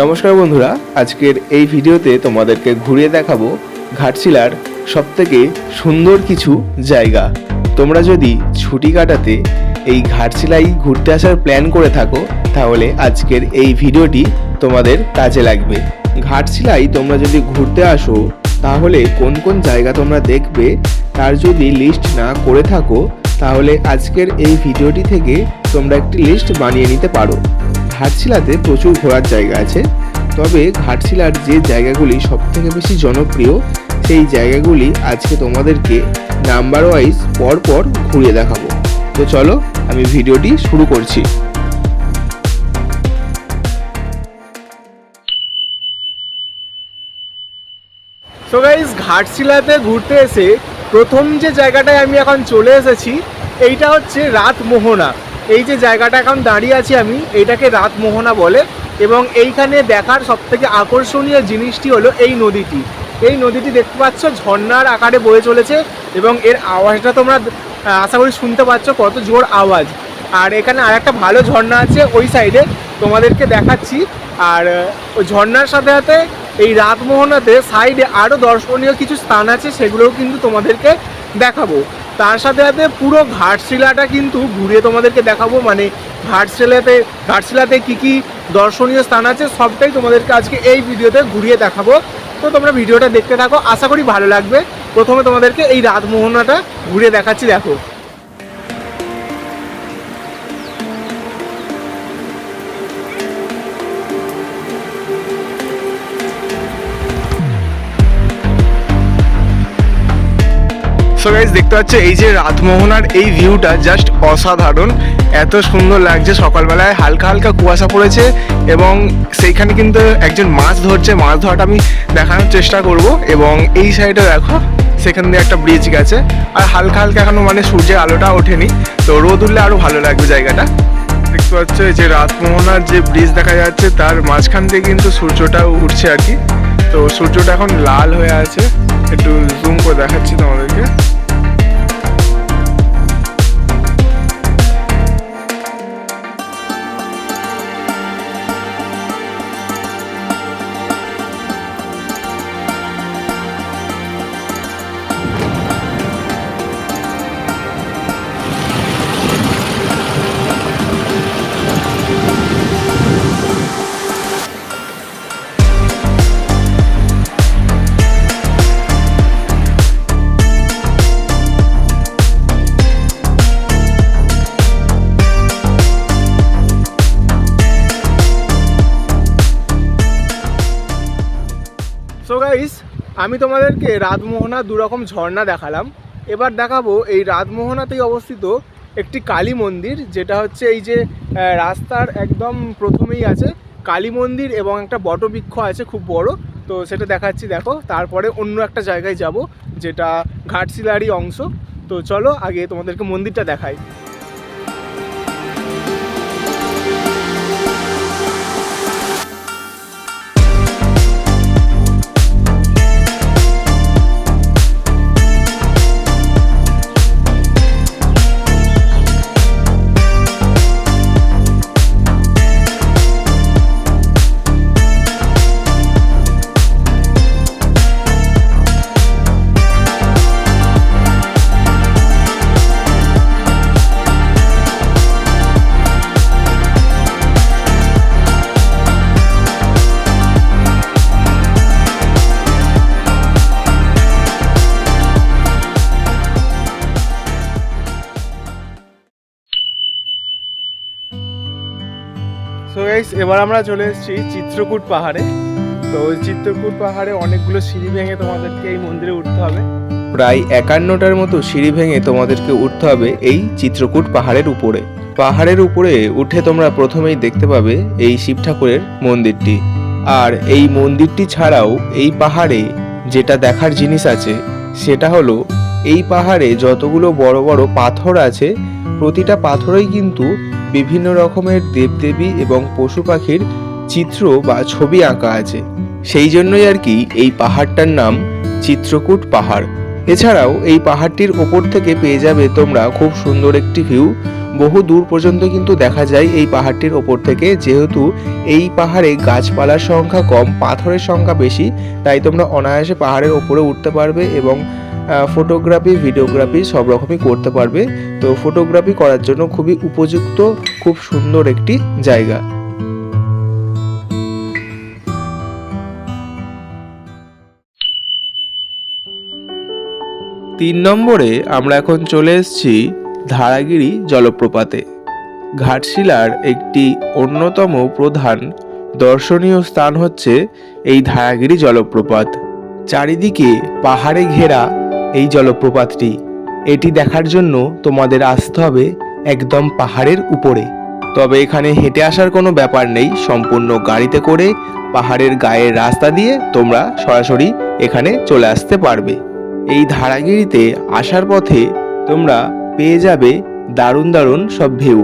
নমস্কার বন্ধুরা, আজকের এই ভিডিওতে তোমাদেরকে ঘুরিয়ে দেখাবো ঘাটশিলার সবথেকে সুন্দর কিছু জায়গা। তোমরা যদি ছুটি কাটাতে এই ঘাটশিলাই ঘুরতে আসার প্ল্যান করে থাকো, তাহলে আজকের এই ভিডিওটি তোমাদের কাজে লাগবে। ঘাটশিলাই তোমরা যদি ঘুরতে আসো, তাহলে কোন কোন জায়গা তোমরা দেখবে, তার যদি লিস্ট না করে থাকো, তাহলে আজকের এই ভিডিওটি থেকে তোমরা একটি লিস্ট বানিয়ে নিতে পারো। ঘাটশিলাতে প্রচুর ঘোরার জায়গা আছে। তবে ঘাটশিলার যে জায়গাগুলি সবথেকে বেশি জনপ্রিয়, সেই জায়গাগুলি আজকে তোমাদেরকে নাম্বার ওয়াইজ পরপর ঘুরিয়ে দেখাবো। তো চলো, আমি ভিডিওটি শুরু করছি। সো গাইজ ঘাটশিলাতে ঘুরতে এসে প্রথম যে জায়গাটায় আমি এখন চলে এসেছি, এইটা হচ্ছে রাতমোহনা। এই যে জায়গাটা এখন দাঁড়িয়ে আছি আমি এইটাকে রাতমোহনা বলে এবং এইখানে দেখার সবথেকে আকর্ষণীয় জিনিসটি হলো এই নদীটি। এই নদীটি দেখতে পাচ্ছ ঝর্নার আকারে বয়ে চলেছে এবং এর আওয়াজটা তোমরা আশা করি শুনতে পাচ্ছ কত জোর আওয়াজ। আর এখানে আর একটা ভালো ঝর্ণা আছে ওই সাইডে, তোমাদেরকে দেখাচ্ছি। আর ওই ঝর্ণার সাথে সাথে এই রাতমোহনাতে সাইডে আরও দর্শনীয় কিছু স্থান আছে, সেগুলোও কিন্তু তোমাদেরকে দেখাবো। তার সাথে সাথে পুরো ঘাটশিলাটা কিন্তু ঘুরে তোমাদেরকে দেখাবো মানে ঘাটশিলাতে ঘাটশিলাতে কী কী দর্শনীয় স্থান আছে সবটাই তোমাদেরকে আজকে এই ভিডিওতে ঘুরিয়ে দেখাবো। তো তোমরা ভিডিওটা দেখতে থাকো, আশা করি ভালো লাগবে। প্রথমে তোমাদেরকে এই রাতমোহনাটা ঘুরে দেখাচ্ছি, দেখো। সো গাইজ দেখতে পাচ্ছ, এই যে রাতমোহনার এই ভিউটা জাস্ট অসাধারণ। এত সুন্দর লাগছে। সকালবেলায় হালকা হালকা কুয়াশা পড়েছে এবং সেইখানে কিন্তু একজন মাছ ধরছে। মাছ ধরাটা আমি দেখানোর চেষ্টা করব এবং এই সাইডে দেখো, সেখান দিয়ে একটা ব্রিজ গেছে। আর হালকা হালকা এখনও মানে সূর্যের আলোটা ওঠেনি। তো রোদ উঠলে আরও ভালো লাগবে জায়গাটা। দেখতে পাচ্ছ, এই যে রাতমোহনার যে ব্রিজ দেখা যাচ্ছে, তার মাঝখান দিয়ে কিন্তু সূর্যটা উঠছে আর কি। তো সূর্যটা এখন লাল হয়ে আছে। একটু জুম করে দেখাচ্ছি তোমাদেরকে। আমি তোমাদেরকে রাতমোহনা দুরকম ঝর্ণা দেখালাম। এবার দেখাবো এই রাতমোহনাতেই অবস্থিত একটি কালী মন্দির, যেটা হচ্ছে এই যে রাস্তার একদম প্রথমেই আছে কালী মন্দির এবং একটা বটবৃক্ষ আছে খুব বড়। তো সেটা দেখাচ্ছি, দেখো। তারপরে অন্য একটা জায়গায় যাব, যেটা ঘাটশিলারই অংশ। তো চলো আগে তোমাদেরকে মন্দিরটা দেখাই। গাইস এবার আমরা চলে এসেছি চিত্রকূট পাহাড়ে। তো চিত্রকূট পাহাড়ে অনেকগুলো সিঁড়ি ভেঙে তোমাদেরকে এই মন্দিরে উঠতে হবে। প্রায় একান্নটার মতো সিঁড়ি ভেঙে তোমাদেরকে উঠতে হবে এই চিত্রকূট পাহাড়ের উপরে। পাহাড়ের উপরে উঠে তোমরা প্রথমেই দেখতে পাবে এই শিব ঠাকুরের মন্দিরটি। আর এই মন্দিরটি ছাড়াও এই পাহাড়ে যেটা দেখার জিনিস আছে, সেটা হলো এই পাহাড়ে যতগুলো বড় বড় পাথর আছে, প্রতিটা পাথরেই কিন্তু বিভিন্ন রকমের দেবদেবী এবং পশু পাখির চিত্র বা ছবি আঁকা আছে। সেই জন্যই আর কি এই পাহাড়টার নাম চিত্রকূট পাহাড়। এছাড়াও এই পাহাড়টির ওপর থেকে পেয়ে যাবে তোমরা খুব সুন্দর একটি ভিউ। বহু দূর পর্যন্ত কিন্তু দেখা যায় এই পাহাড়টির ওপর থেকে। যেহেতু এই পাহাড়ে গাছপালার সংখ্যা কম, পাথরের সংখ্যা বেশি, তাই তোমরা অনায়াসে পাহাড়ের ওপরে উঠতে পারবে এবং ফটোগ্রাফি ভিডিওগ্রাফি সব রকমই করতে পারবে। তো ফটোগ্রাফি করার জন্য খুবই উপযুক্ত, খুব সুন্দর একটি জায়গা। তিন নম্বরে আমরা এখন চলে এসেছি ধারাগিরি জলপ্রপাতে। ঘাটশিলার একটি অন্যতম প্রধান দর্শনীয় স্থান হচ্ছে এই ধারাগিরি জলপ্রপাত। চারিদিকে পাহাড়ে ঘেরা এই জলপ্রপাতটি। এটি দেখার জন্য তোমাদের আসতে হবে একদম পাহাড়ের উপরে। তবে এখানে হেঁটে আসার কোনো ব্যাপার নেই, সম্পূর্ণ গাড়িতে করে পাহাড়ের গায়ের রাস্তা দিয়ে তোমরা সরাসরি এখানে চলে আসতে পারবে। এই ধারাগিরিতে আসার পথে তোমরা পেয়ে যাবে দারুণ দারুণ সব ভিউ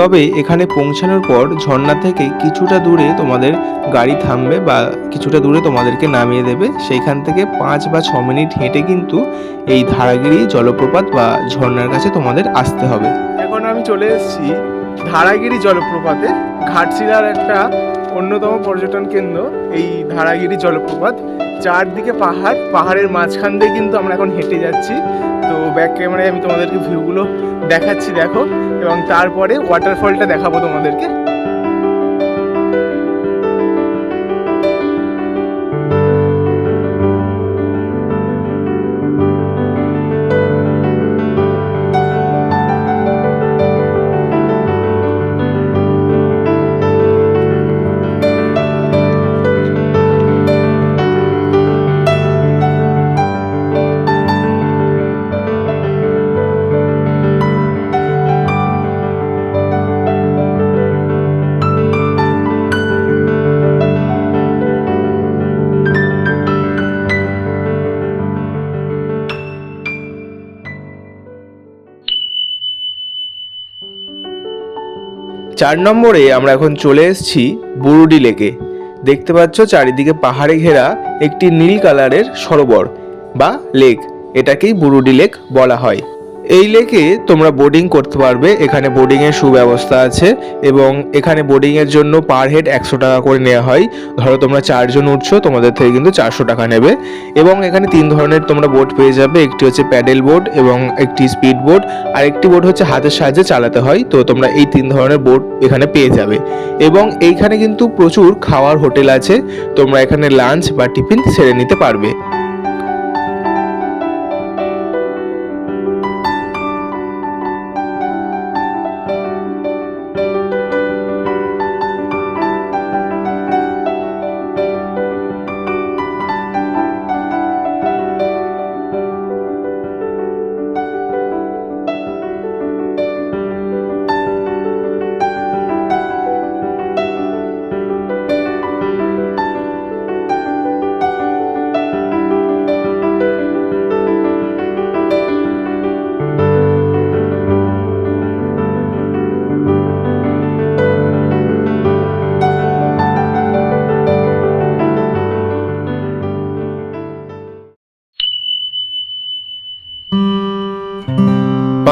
তবে এখানে পৌঁছানোর পর ঝর্ণা থেকে কিছুটা দূরে তোমাদের গাড়ি থামবে বা কিছুটা দূরে তোমাদেরকে নামিয়ে দেবে। সেইখান থেকে পাঁচ বা ছ মিনিট হেঁটে কিন্তু এই ধারাগিরি, জলপ্রপাত বা ঝর্ণার কাছে তোমাদের আসতে হবে। এখন আমি চলে এসেছি ধারাগিরি জলপ্রপাতে ঘাটশিলার একটা অন্যতম পর্যটন কেন্দ্র এই ধারাগিরি জলপ্রপাত। চারদিকে পাহাড়, পাহাড়ের মাঝখান দিয়ে কিন্তু আমরা এখন হেঁটে যাচ্ছি। তো ব্যাক ক্যামেরায় আমি তোমাদেরকে ভিউগুলো দেখাচ্ছি, দেখো। এবং তারপরে ওয়াটারফলটা দেখাবো তোমাদেরকে। চার নম্বরে আমরা এখন চলে এসেছি বুরুডি লেকে। দেখতে পাচ্ছ চারিদিকে পাহাড়ে ঘেরা একটি নীল কালারের সরোবর বা লেক, এটাকেই বুরুডি লেক বলা হয়। এই লেকে তোমরা বোর্ডিং করতে পারবে। এখানে বোটিংয়ের সুব্যবস্থা আছে এবং এখানে বোটিংয়ের জন্য পার হেড একশো টাকা করে নেওয়া হয়। ধরো তোমরা চারজন উঠছো, তোমাদের থেকে কিন্তু চারশো টাকা নেবে। এবং এখানে তিন ধরনের তোমরা বোট পেয়ে যাবে। একটি হচ্ছে প্যাডেল বোট এবং একটি স্পিড বোট আর একটি বোট হচ্ছে হাতের সাহায্যে চালাতে হয়। তো তোমরা এই তিন ধরনের বোট এখানে পেয়ে যাবে। এবং এইখানে কিন্তু প্রচুর খাওয়ার হোটেল আছে। তোমরা এখানে লাঞ্চ বা টিফিন সেরে নিতে পারবে।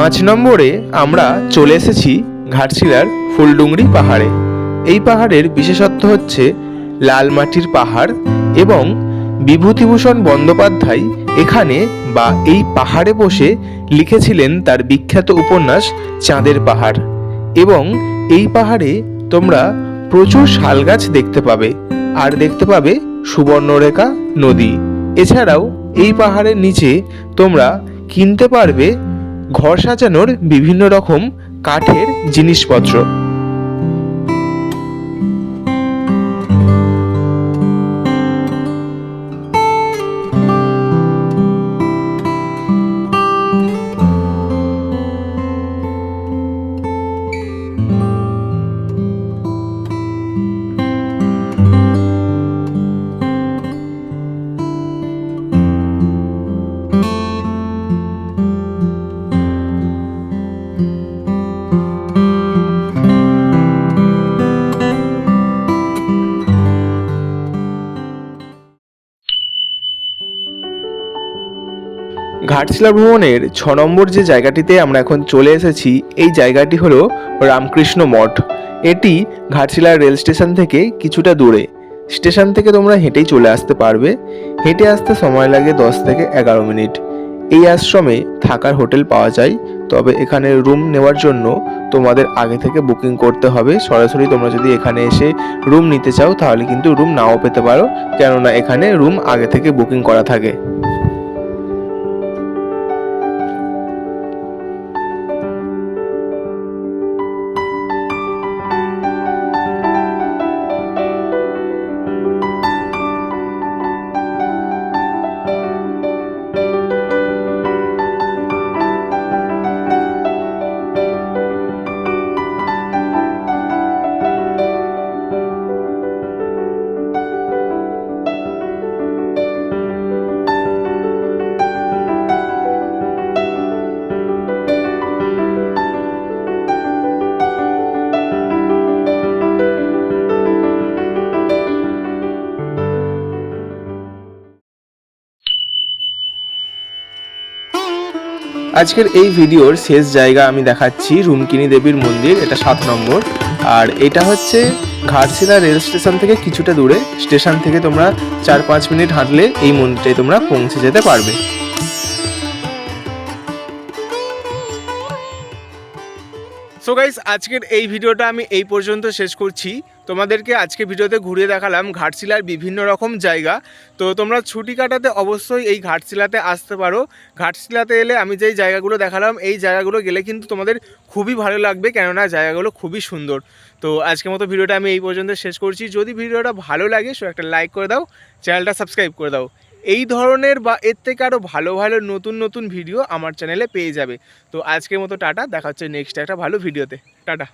পাঁচ নম্বরে আমরা চলে এসেছি ঘাটশিলার ফুলডুংরি পাহাড়ে। এই পাহাড়ের বিশেষত্ব হচ্ছে লাল মাটির পাহাড় এবং বিভূতিভূষণ বন্দ্যোপাধ্যায় এখানে বা এই পাহাড়ে বসে লিখেছিলেন তার বিখ্যাত উপন্যাস চাঁদের পাহাড়। এবং এই পাহাড়ে তোমরা প্রচুর শাল গাছ দেখতে পাবে, আর দেখতে পাবে সুবর্ণরেখা নদী। এছাড়াও এই পাহাড়ের নিচে তোমরা কিনতে পারবে ঘর সাজানোর বিভিন্ন রকম কাঠের জিনিসপত্র। ঘাটশিলা ভ্রমণের ছ নম্বর যে জায়গাটিতে আমরা এখন চলে এসেছি, এই জায়গাটি হলো রামকৃষ্ণ মঠ। এটি ঘাটশিলা রেল স্টেশন থেকে কিছুটা দূরে। স্টেশন থেকে তোমরা হেঁটেই চলে আসতে পারবে। হেঁটে আসতে সময় লাগে দশ থেকে এগারো মিনিট। এই আশ্রমে থাকার হোটেল পাওয়া যায়, তবে এখানে রুম নেওয়ার জন্য তোমাদের আগে থেকে বুকিং করতে হবে। সরাসরি তোমরা যদি এখানে এসে রুম নিতে চাও, তাহলে কিন্তু রুম নাও পেতে পারো, কেননা এখানে রুম আগে থেকে বুকিং করা থাকে। আজকের এই ভিডিওর শেষ জায়গা আমি দেখাচ্ছি রুমকিনী দেবীর মন্দির, এটা সাত নম্বর। আর এটা হচ্ছে ঘাটশিলা রেল স্টেশন থেকে কিছুটা দূরে। স্টেশন থেকে তোমরা চার পাঁচ মিনিট হাঁটলে এই মন্দিরটায় তোমরা পৌঁছে যেতে পারবে। সো গাইস আজকের এই ভিডিওটা আমি এই পর্যন্ত শেষ করছি। তোমাদেরকে আজকে ভিডিওতে ঘুরিয়ে দেখালাম ঘাটশিলার বিভিন্ন রকম জায়গা। তো তোমরা ছুটি কাটাতে অবশ্যই এই ঘাটশিলাতে আসতে পারো। ঘাটশিলাতে এলে আমি যেই জায়গাগুলো দেখালাম, এই জায়গাগুলো গেলে কিন্তু তোমাদের খুবই ভালো লাগবে, কেননা জায়গাগুলো খুবই সুন্দর। তো আজকের মতো ভিডিওটা আমি এই পর্যন্ত শেষ করছি। যদি ভিডিওটা ভালো লাগে, সো একটা লাইক করে দাও, চ্যানেলটা সাবস্ক্রাইব করে দাও। এই ধরনের বা এর থেকে আরও ভালো ভালো, নতুন নতুন ভিডিও আমার চ্যানেলে পেয়ে যাবে। তো আজকের মতো টাটা, দেখা হচ্ছে নেক্সট একটা ভালো ভিডিওতে। টাটা।